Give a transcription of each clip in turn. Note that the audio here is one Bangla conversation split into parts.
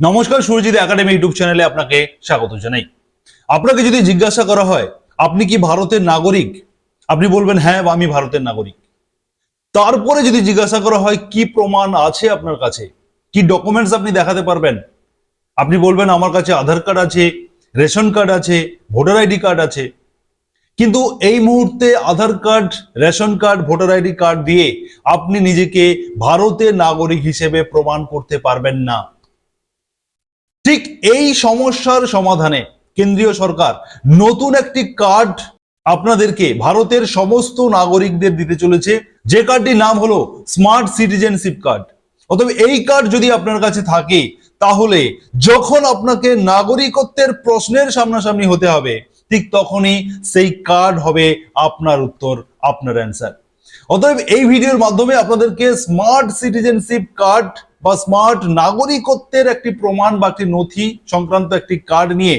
নমস্কার সুরজিৎ একাডেমি ইউটিউব চ্যানেলে আপনাকে স্বাগত জানাই। আপনাকে যদি জিজ্ঞাসা করা হয়, আপনি কি ভারতের নাগরিক? আপনি বলবেন হ্যাঁ আমি ভারতের নাগরিক। তারপরে যদি জিজ্ঞাসা করা হয়, কি প্রমাণ আছে আপনার কাছে? কি ডকুমেন্টস আপনি দেখাতে পারবেন? আপনি বলবেন, আমার কাছে আধার কার্ড আছে, রেশন কার্ড আছে, ভোটার আইডি কার্ড আছে। কিন্তু এই মুহূর্তে Aadhaar card, ration card, voter ID card দিয়ে আপনি নিজেকে ভারতের নাগরিক হিসেবে প্রমাণ করতে পারবেন না। ঠিক এই সমস্যার সমাধানে কেন্দ্রীয় সরকার নতুন একটি কার্ড আপনাদেরকে ভারতের সমস্ত নাগরিকদের দিতে চলেছে। যে কার্ডটির নাম হলো স্মার্ট সিটিজেনশিপ কার্ড অতএব এই কার্ড যদি আপনার কাছে থাকে, তাহলে যখন আপনাকে নাগরিকত্বের প্রশ্নের সামনাসামনি হতে হবে, ঠিক তখনই সেই কার্ড হবে আপনার উত্তর, আপনার অ্যান্সার। অতএব এই ভিডিওর মাধ্যমে আপনাদেরকে স্মার্ট সিটিজেনশিপ কার্ড বা স্মার্ট নাগরিকত্বের একটি প্রমাণ বা একটি নথি সংক্রান্ত একটি কার্ড নিয়ে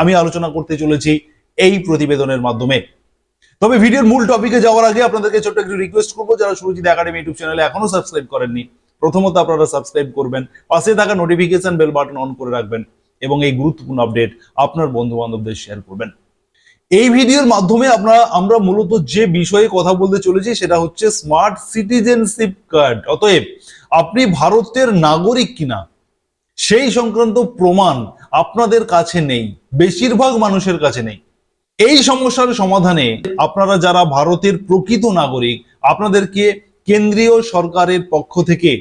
আমি আলোচনা করতে চলেছি এই প্রতিবেদনের মাধ্যমে। তবে ভিডিওর মূল টপিকে যাওয়ার আগে আপনাদেরকে ছোট্ট একটু রিকোয়েস্ট করব, যারা সুরজিৎ একাডেমি ইউটিউব চ্যানেলে এখনও সাবস্ক্রাইব করেননি, প্রথমত আপনারা সাবস্ক্রাইব করবেন, পাশে থাকা নোটিফিকেশন বেল বাটন অন করে রাখবেন এবং এই গুরুত্বপূর্ণ আপডেট আপনার বন্ধু বান্ধবদের শেয়ার করবেন। এই ভিডিওর মাধ্যমে আমরা আমরা মূলত যে বিষয়ে কথা বলতে চলেছি সেটা হচ্ছে স্মার্ট সিটিজেনশিপ কার্ড অতএব, আপনি ভারতের নাগরিক কিনা, সেই সংক্রান্ত প্রমাণ আপনাদের কাছে নেই, বেশিরভাগ মানুষের কাছে নেই। এই সমস্যার সমাধানে আপনারা যারা ভারতের প্রকৃত নাগরিক, আপনাদেরকে কেন্দ্রীয় সরকারের পক্ষ থেকে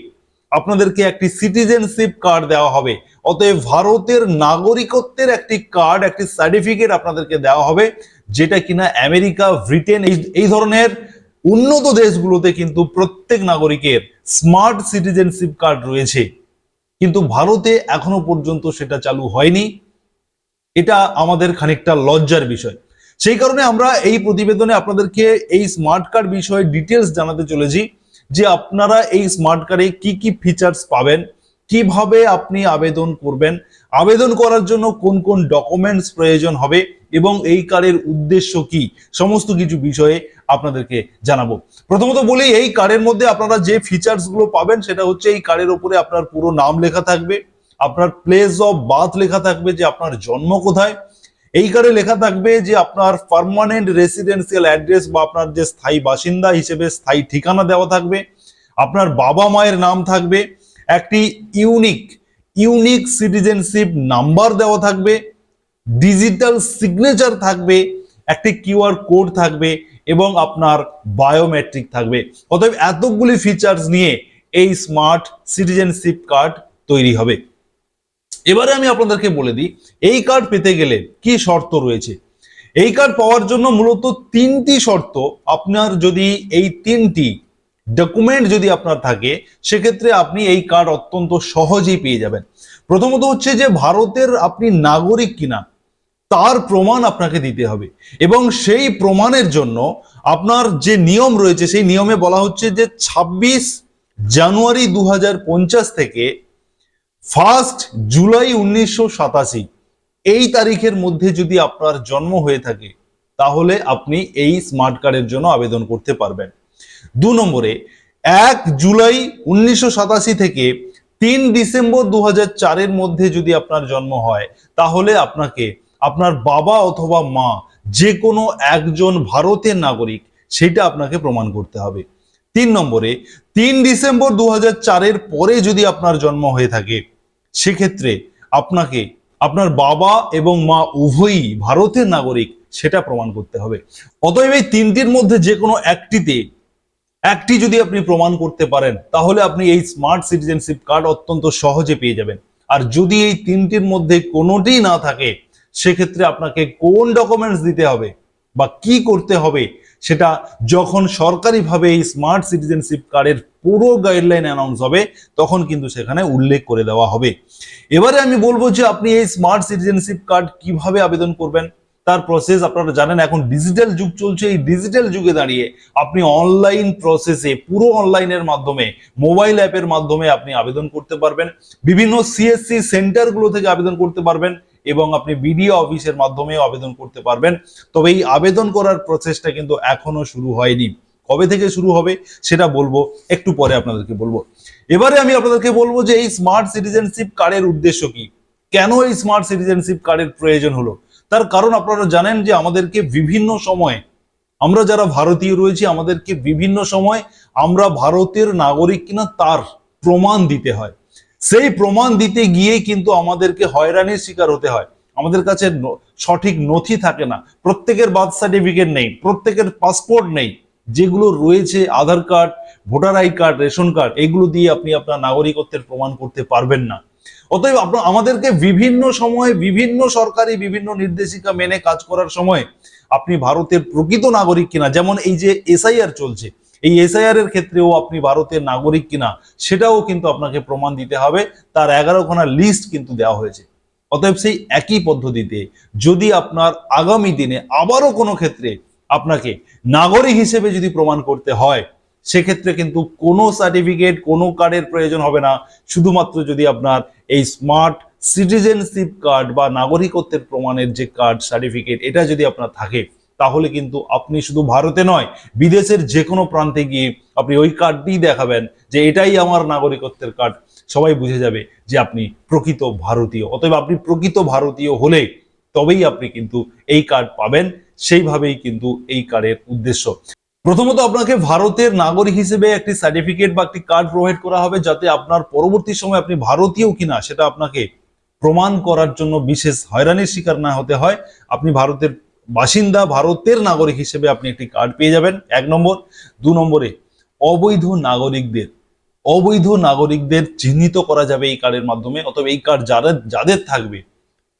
আপনাদেরকে একটি সিটিজেনশিপ কার্ড দেওয়া হবে। অতএব ভারতের নাগরিকত্বের একটি কার্ড একটি সার্টিফিকেট আপনাদেরকে দেওয়া হবে, যেটা কিনা আমেরিকা, ব্রিটেন, এই- ধরনের উন্নত দেশগুলোতে কিন্তু প্রত্যেক নাগরিকের স্মার্ট সিটিজেনশিপ কার্ড রয়েছে। কিন্তু ভারতে এখনও পর্যন্ত সেটা চালু হয়নি। এটা আমাদের খানিকটা লজ্জার বিষয়। সেই কারণে আমরা এই প্রতিবেদনে আপনাদেরকে এই স্মার্ট কার্ড বিষয়ে ডিটেলস জানাতে চলেছি যে আপনারা এই স্মার্ট কার্ডে কি কি ফিচার্স পাবেন কীভাবে আপনি আবেদন করবেন? আবেদন করার জন্য কোন কোন ডকুমেন্টস প্রয়োজন হবে এবং এই কার্ডের উদ্দেশ্য কি? সমস্ত কিছু বিষয়ে আপনাদেরকে জানাব। প্রথমত বলি, এই কার্ডের মধ্যে আপনারা যে ফিচার্সগুলো পাবেন সেটা হচ্ছে এই কার্ডের উপরে আপনার পুরো নাম লেখা থাকবে, আপনার প্লেস অফ বার্থ লেখা থাকবে যে আপনার জন্ম কোথায়, এই কার্ডে লেখা থাকবে যে আপনার পারমানেন্ট রেসিডেন্সিয়াল অ্যাড্রেস বা আপনার যে স্থায়ী বাসিন্দা হিসেবে স্থায়ী ঠিকানা দেওয়া থাকবে, আপনার বাবা মায়ের নাম থাকবে একটি ইউনিক ইউনিক সিটিজেনশিপ নাম্বার দেওয়া থাকবে ডিজিটাল সিগনেচার থাকবে, একটি কিউআর কোড থাকবে এবং আপনার বায়োমেট্রিক থাকবে। অতএব এতগুলি ফিচার্স নিয়ে এই স্মার্ট সিটিজেনশিপ কার্ড তৈরি হবে। এবারে আমি আপনাদেরকে বলে দিই, এই কার্ড পেতে গেলে কি শর্ত রয়েছে? এই কার্ড পাওয়ার জন্য মূলত তিনটি শর্ত। আপনার যদি এই তিনটি ডকুমেন্ট যদি আপনার থাকে, সেক্ষেত্রে আপনি এই কার্ড অত্যন্ত সহজেই পেয়ে যাবেন। প্রথমত হচ্ছে যে, ভারতের আপনি নাগরিক কিনা, তার প্রমাণ আপনাকে দিতে হবে। এবং সেই প্রমাণের জন্য আপনার যে নিয়ম রয়েছে, সেই নিয়মে বলা হচ্ছে যে ২৬ জানুয়ারি দু হাজার পঞ্চাশ থেকে ফার্স্ট জুলাই উনিশশো সাতাশি, এই তারিখের মধ্যে যদি আপনার জন্ম হয়ে থাকে, তাহলে আপনি এই স্মার্ট কার্ডের জন্য আবেদন করতে পারবেন। দু নম্বরে, এক জুলাই উনিশশো সাতাশি থেকে তিন ডিসেম্বর দু চারের মধ্যে যদি আপনার জন্ম হয়, তাহলে আপনাকে আপনার বাবা অথবা মা যে কোনো একজন ভারতের নাগরিক, সেটা আপনাকে প্রমাণ করতে হবে। তিন নম্বরে, তিন ডিসেম্বর দু চারের পরে যদি আপনার জন্ম হয়ে থাকে, সেক্ষেত্রে আপনাকে আপনার বাবা এবং মা উভয়ই ভারতের নাগরিক, সেটা প্রমাণ করতে হবে। অতএব এই তিনটির মধ্যে যে কোনো একটিতে একটি যদি আপনি প্রমাণ করতে পারেন, তাহলে আপনি এই স্মার্ট সিটিজেনশিপ কার্ড অত্যন্ত সহজে পেয়ে যাবেন। আর যদি এই তিনটির মধ্যে কোনোটি না থাকে, সেক্ষেত্রে আপনাকে কোন ডকুমেন্টস দিতে হবে বা কি করতে হবে, সেটা যখন সরকারিভাবে এই স্মার্ট সিটিজেনশিপ কার্ডের পুরো গাইডলাইন অ্যানাউন্স হবে, তখন কিন্তু সেখানে উল্লেখ করে দেওয়া হবে। এবারে আমি বলব যে আপনি এই স্মার্ট সিটিজেনশিপ কার্ড কীভাবে আবেদন করবেন? তার প্রসেস আপনারা জানেন, এখন ডিজিটাল যুগ চলছে। এই ডিজিটাল যুগে দাঁড়িয়ে আপনি অনলাইন প্রসেসে পুরো অনলাইনের মাধ্যমে মোবাইল অ্যাপের মাধ্যমে আপনি আবেদন করতে পারবেন। বিভিন্ন সিএসসি সেন্টারগুলো থেকে আবেদন করতে পারবেন এবং আপনি বিডিও অফিসের মাধ্যমেও আবেদন করতে পারবেন। তবে এই আবেদন করার প্রসেসটা কিন্তু এখনও শুরু হয়নি। কবে থেকে শুরু হবে সেটা বলব, একটু পরে আপনাদেরকে বলব। এবারে আমি আপনাদেরকে বলব যে এই স্মার্ট সিটিজেনশিপ কার্ডের উদ্দেশ্য কি? কেন এই স্মার্ট সিটিজেনশিপ কার্ডের প্রয়োজন হলো? তার কারণ আপনারা জানেন যে আমাদেরকে বিভিন্ন সময়ে আমরা যারা ভারতীয় রয়েছি, আমাদেরকে বিভিন্ন সময় আমরা ভারতের নাগরিক কিনা তার প্রমাণ দিতে হয়। সেই প্রমাণ দিতে গিয়ে কিন্তু আমাদেরকে হয়রানির শিকার হতে হয়। আমাদের কাছে সঠিক নথি থাকে না। প্রত্যেকের বার্থ সার্টিফিকেট নেই, প্রত্যেকের পাসপোর্ট নেই। যেগুলো রয়েছে, Aadhaar card, voter I card, ration card, এগুলো দিয়ে আপনি আপনার নাগরিকত্বের প্রমাণ করতে পারবেন না। অতএব আপনার আমাদেরকে বিভিন্ন সময়ে বিভিন্ন সরকারি বিভিন্ন নির্দেশিকা মেনে কাজ করার সময় আপনি ভারতের প্রকৃত নাগরিক কিনা, যেমন এই যে এসআইআর চলছে, এই এসআইআর এর ক্ষেত্রেও আপনি ভারতের নাগরিক কিনা, সেটাও কিন্তু আপনাকে প্রমাণ দিতে হবে। তার এগারোখানা লিস্ট কিন্তু দেওয়া হয়েছে। অতএব সেই একই পদ্ধতিতে যদি আপনার আগামী দিনে আবারও কোনো ক্ষেত্রে আপনাকে নাগরিক হিসেবে যদি প্রমাণ করতে হয় সেক্ষেত্রে কিন্তু কোনো সার্টিফিকেট কোনো কার্ডের প্রয়োজন হবে না। শুধুমাত্র যদি আপনার এই স্মার্ট সিটিজেনশিপ কার্ড বা নাগরিকত্বের প্রমাণের যে কার্ড সার্টিফিকেট এটা যদি আপনার থাকে, তাহলে কিন্তু আপনি শুধু ভারতে নয়, বিদেশের যে কোনো প্রান্তে গিয়ে আপনি ওই কার্ডটি দেখাবেন যে এটাই আমার নাগরিকত্বের কার্ড সবাই বুঝে যাবে যে আপনি প্রকৃত ভারতীয়। অতএব আপনি প্রকৃত ভারতীয় হলে তবেই আপনি কিন্তু এই কার্ড পাবেন। সেইভাবেই কিন্তু এই কার্ডের উদ্দেশ্য। প্রথমত আপনাকে ভারতের নাগরিক হিসেবে একটি সার্টিফিকেট বা একটি কার্ড প্রোভাইড করা হবে যাতে আপনার পরবর্তী সময় আপনি ভারতীয় কিনা সেটা আপনাকে প্রমাণ করার জন্য বিশেষ হয়রানির শিকার না হতে হয়। আপনি ভারতের বাসিন্দা, ভারতের নাগরিক হিসেবে আপনি একটি কার্ড পেয়ে যাবেন। এক নম্বর। দু নম্বরে, অবৈধ নাগরিকদের অবৈধ নাগরিকদের চিহ্নিত করা যাবে এই কার্ডের মাধ্যমে। অথবা এই কার্ড যাদের যাদের থাকবে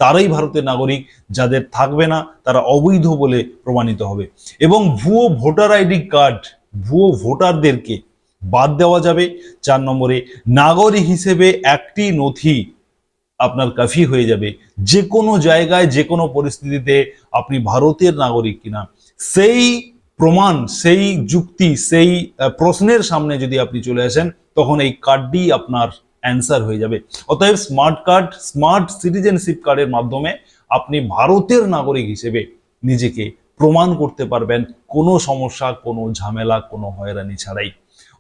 তারাই ভারতের নাগরিক যাদের থাকবে না, তারা অবৈধ বলে প্রমাণিত হবে। এবং ভুয়ো ভোটার আইডি কার্ড, ভুয়ো ভোটারদেরকে বাদ দেওয়া যাবে। চার নম্বরে নাগরিক হিসেবে একটি নথি আপনার কাফি হয়ে যাবে। যে কোনো জায়গায় যে কোনো পরিস্থিতিতে আপনি ভারতের নাগরিক কিনা। সেই প্রমাণ, সেই যুক্তি, সেই প্রশ্নের সামনে যদি আপনি চলে আসেন, তখন এই কার্ডটি আপনার অ্যান্সার হয়ে যাবে। অতএব স্মার্ট কার্ড স্মার্ট সিটিজেনশিপ কার্ডের মাধ্যমে আপনি ভারতের নাগরিক হিসেবে নিজেকে প্রমাণ করতে পারবেন, কোনো সমস্যা, কোনো ঝামেলা, কোনো হয়রানি ছাড়াই।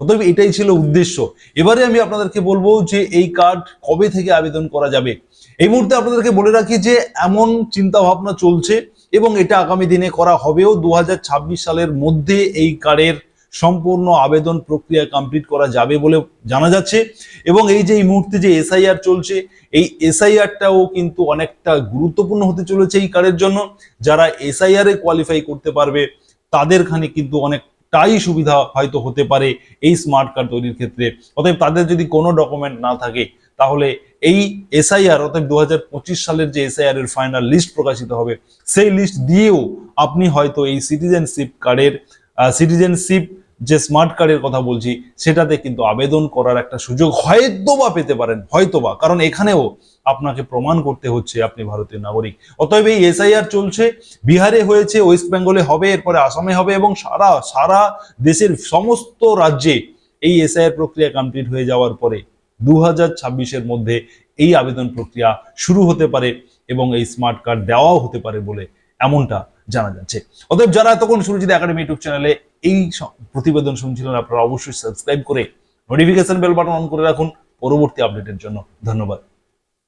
অতএব এটাই ছিল উদ্দেশ্য। এবারে আমি আপনাদেরকে বলব যে এই কার্ড কবে থেকে আবেদন করা যাবে? এই মুহূর্তে আপনাদেরকে বলে রাখি যে এমন চিন্তা ভাবনা চলছে এবং এটা আগামী দিনে করা হবেও। দু হাজার ছাব্বিশ সালের মধ্যে এই কার্ডের সম্পূর্ণ আবেদন প্রক্রিয়া কমপ্লিট করা যাবে বলে জানা যাচ্ছে। এবং এই যে এই মুহূর্তে যে এসআইআর চলছে, এই এসআইআরটাও কিন্তু অনেকটা গুরুত্বপূর্ণ হতে চলেছে এই কার্ডের জন্য। যারা এসআইআর এ কোয়ালিফাই করতে পারবে, তাদের খানে কিন্তু অনেকটাই সুবিধা হয়তো হতে পারে এই স্মার্ট কার্ড তৈরির ক্ষেত্রে। অতএব তাদের যদি কোনো ডকুমেন্ট না থাকে, তাহলে এই এসআইআর অর্থাৎ দু সালের যে এসআইআর এর ফাইনাল লিস্ট প্রকাশিত হবে, সেই লিস্ট দিয়েও আপনি হয়তো এই সিটিজেনশিপ কার্ডের সিটিজেনশিপ যে স্মার্ট কার্ডের কথা বলছি, সেটাতে কিন্তু আবেদন করার একটা সুযোগ হয়তো বা পেতে পারেন হয়তো বা কারণ এখানেও আপনাকে প্রমাণ করতে হচ্ছে আপনি ভারতীয় নাগরিক। অতএব এই এসআইআর চলছে, বিহারে হয়েছে, ওয়েস্ট বেঙ্গলে হবে, এরপরে আসামে হবে এবং সারা সারা দেশের সমস্ত রাজ্যে এই এসআইআর প্রক্রিয়া কমপ্লিট হয়ে যাওয়ার পরে দু হাজার ছাব্বিশের মধ্যে এই আবেদন প্রক্রিয়া শুরু হতে পারে এবং এই স্মার্ট কার্ড দেওয়াও হতে পারে বলে এমনটা জানা যাচ্ছে। অতএব যারা এতক্ষণ সুরজিৎ একাডেমি ইউটিউব চ্যানেলে এই প্রতিবেদন শুনছিলেন, আপনারা অবশ্যই সাবস্ক্রাইব করে নোটিফিকেশন বেল বাটন অন করে রাখুন। পরবর্তী আপডেটের জন্য ধন্যবাদ।